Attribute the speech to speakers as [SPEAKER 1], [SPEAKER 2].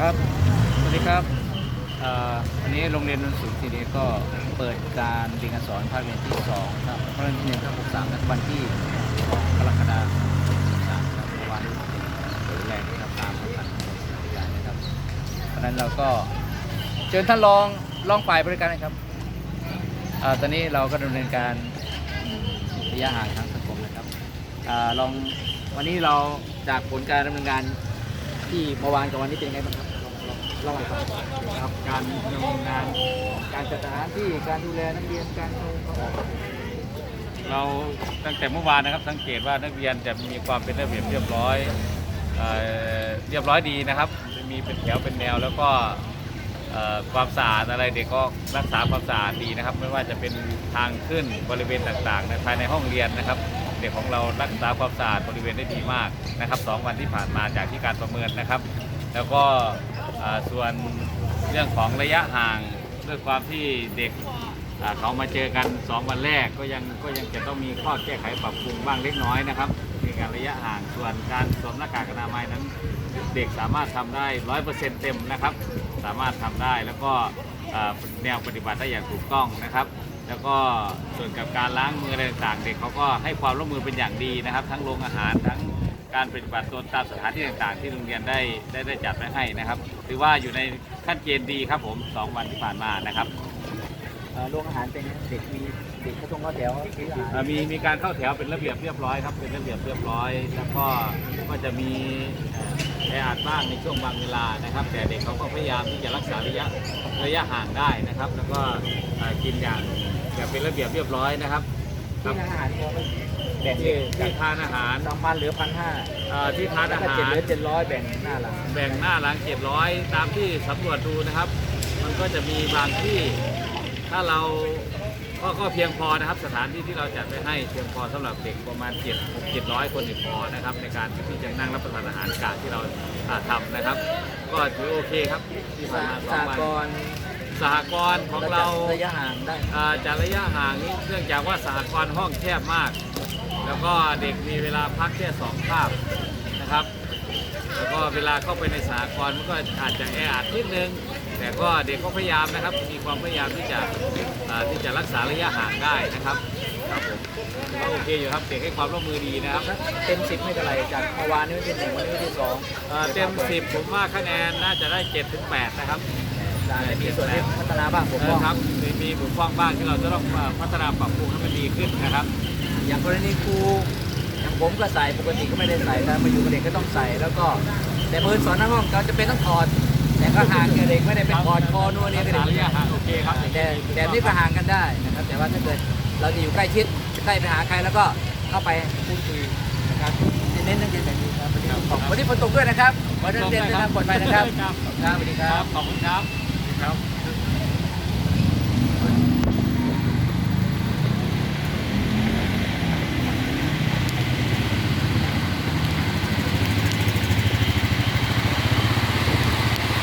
[SPEAKER 1] ครั
[SPEAKER 2] บ สวัสดีครับอันนี้โรงเรียนนนทสุทีนี้ก็เปิดการเรียนการสอนภาคเรียนที่2ครับภาคเรียนที่หนึ่งครับ63ในวันที่2กรกฎาคม63ครับวานนี้เปิดแรงนะครับตามพันยานนะครับเพราะนั้นเราก็เชิญท่านรองรองฝ่ายบริการนะครับอ่อตอนนี้เราก็ดำเนินการระยะห่างทางสังคมนะครับอ่าลองวันนี้เราจากผลการดำเนินงาน ที่เมื่อวานกับวันนี้เป็นยังไงบ้างครับลองเล่าให้ฟังครับการดำเนินงาน การจัดสถานที่การดูแลนักเรียนการเข้าเขาออก
[SPEAKER 3] เราตั้งแต่เมื่อวานนะครับสังเกตว่านักเรียนจะมีความเป็นระเบียบเรียบร้อยเอ่อเรียบร้อยดีนะครับ มีเป็นแถวเป็นแนวแล้วก็ ความสะอาดอะไรเด็กก็รักษาความสะอาดดีนะครับ ไม่ว่าจะเป็นทางขึ้นบริเวณต่างๆในภายในห้องเรียนนะครับ เด็กของเรารักษาความสะอาดบริเวณได้ดีมากนะครับสองวันที่ผ่านมาจากที่การประเมินนะครับ แล้วก็ส่วนเรื่องของระยะห่างด้วยความที่เด็กเขามาเจอกัน 2 วันแรกก็ยังก็ยังจะต้องมีข้อแก้ไขปรับปรุงบ้างเล็กน้อยนะครับในการระยะห่างส่วนการสวมหน้ากากอนามัยนั้น เด็กสามารถทำได้ร้อยเปอร์เซ็นต์เต็มนะครับ สามารถทำได้ แล้วก็แนวปฏิบัติได้อย่างถูกต้องนะครับ แล้วก็ส่วนกับการล้างมืออะไรต่างๆเด็กเขาก็ให้ความร่วมมือเป็นอย่างดีนะครับ ทั้งโรงอาหารทั้งการปฏิบัติตนตามสถานที่ต่างๆ ที่โรงเรียนได้ได้ได้จัดไว้ให้นะครับถือว่าอยู่ในขั้นเกณฑ์ดีครับผมสองวันที่ผ่านมานะครับ
[SPEAKER 2] โรงอาหารเป็นไงเด็กมีเด็กเขาต้องเข้าแถวซื้ออาหาร
[SPEAKER 3] อ่ามีมีการเข้าแถวเป็นระเบียบเรียบร้อยครับเป็นระเบียบเรียบร้อย แล้วก็ก็จะมีเอ่อแออัดบ้างในช่วงบางเวลานะครับ แต่เด็กเขาก็พยายามที่จะรักษาระยะระยะห่างได้นะครับ แล้วก็เอ่อกินอย่างแบบเป็นระเบียบเรียบร้อยนะครับค
[SPEAKER 2] ที่
[SPEAKER 3] รับ
[SPEAKER 2] อาหารเขาแบ่ง
[SPEAKER 3] ที่
[SPEAKER 2] จา
[SPEAKER 3] ที่
[SPEAKER 2] ก
[SPEAKER 3] ทานอาหาร
[SPEAKER 2] สองพันเหลือพันห้า
[SPEAKER 3] เอ่อที่ทานอา
[SPEAKER 2] ถ้า
[SPEAKER 3] หา
[SPEAKER 2] เจ็ด
[SPEAKER 3] ร
[SPEAKER 2] เหลือเจ็ดร้อยแบ่งหน้าหลัง
[SPEAKER 3] แบ่งหน้าหลังเจ็ดร้อยตามที่สำรวจดูนะครับ มันก็จะมีบางที่ ถ้าเราก็ก็เพียงพอนะครับสถานที่ที่เราจัดไว้ให้เพียงพอสำหรับเด็กประมาณ7 6 700 คนนี่พอนะครับในการที่จะนั่งรับประทานอาหารกะที่เราอ่าทำนะครับ ก็ถือโอเคครับที่ผ่านมาส
[SPEAKER 2] ส
[SPEAKER 3] อง
[SPEAKER 2] ห
[SPEAKER 3] วัน
[SPEAKER 2] กรณ์
[SPEAKER 3] สหกรณ์ของเรา
[SPEAKER 2] ระยะห่างได้
[SPEAKER 3] อ่าจากระยะห่างนี้เนื่องจากว่าสหกรณ์ห้องแคบมาก แล้วก็เด็กมีเวลาพักแค่สองคาบนะครับ แล้วก็เวลาเข้าไปในสหกรณ์มันก็อาจจะแออัดนิดนึง แต่ก็เด็กก็พยายามนะครับ มีความพยายามที่จะอ่าที่จะรักษาระยะห่างได้นะครับครับผมก็โอเคอยู่ครับเด็กให้ความร่วมมือดีนะครับ
[SPEAKER 2] เต็มสิบไม่เท่าไหร่จากเมื่อวานนี้เป็นหนึ่งวันนี้เป็นสอง
[SPEAKER 3] อ่าเต็ม10ผมว่าคะแนนน่าจะได้7ถึง8นะครับ
[SPEAKER 2] อาจจะมีส่วนที่พัฒนาบ้างผม
[SPEAKER 3] เอ
[SPEAKER 2] ก็
[SPEAKER 3] อครับมีมีบุคคลบ้างที่เราจะต้องอ่าพัฒนาปรับปรุงให้มันดีขึ้นนะครับ
[SPEAKER 2] อย่างกรณีครูอย่างผมก็ใส่ปกติก็ไม่ได้ใส่แต่มาอยู่กับเด็กก็ต้องใส่แล้วก็แต่มือสอนหน้าห้องเขาจะเป็นต้องถอด แต่ก็ห่างกับเด็กไม่ได้เป็นถอดคอนัวนี่
[SPEAKER 3] รัก
[SPEAKER 2] ก็
[SPEAKER 3] ษา
[SPEAKER 2] เด็ก
[SPEAKER 3] ระยะห่างโอเคครับ
[SPEAKER 2] แต่แต่นี่ก็ห่างกันได้นะครับแต่ว่าถ้าเกิดเราจะอยู่ใกล้ชิดใกล้ไปหาใครแล้วก็เข้าไปพูดคุยนะครับเน้นเรื่องเรียนแบบนี้ครับวันนี้ขอบวันนี้ฝนตกด้วยนะครับวันนี้เรียนเดินทางปลอดภัยนะครับ
[SPEAKER 3] ครับ
[SPEAKER 2] ครับสวัสดีค
[SPEAKER 3] ค
[SPEAKER 2] รั
[SPEAKER 3] รับบขอบคุณครับครับ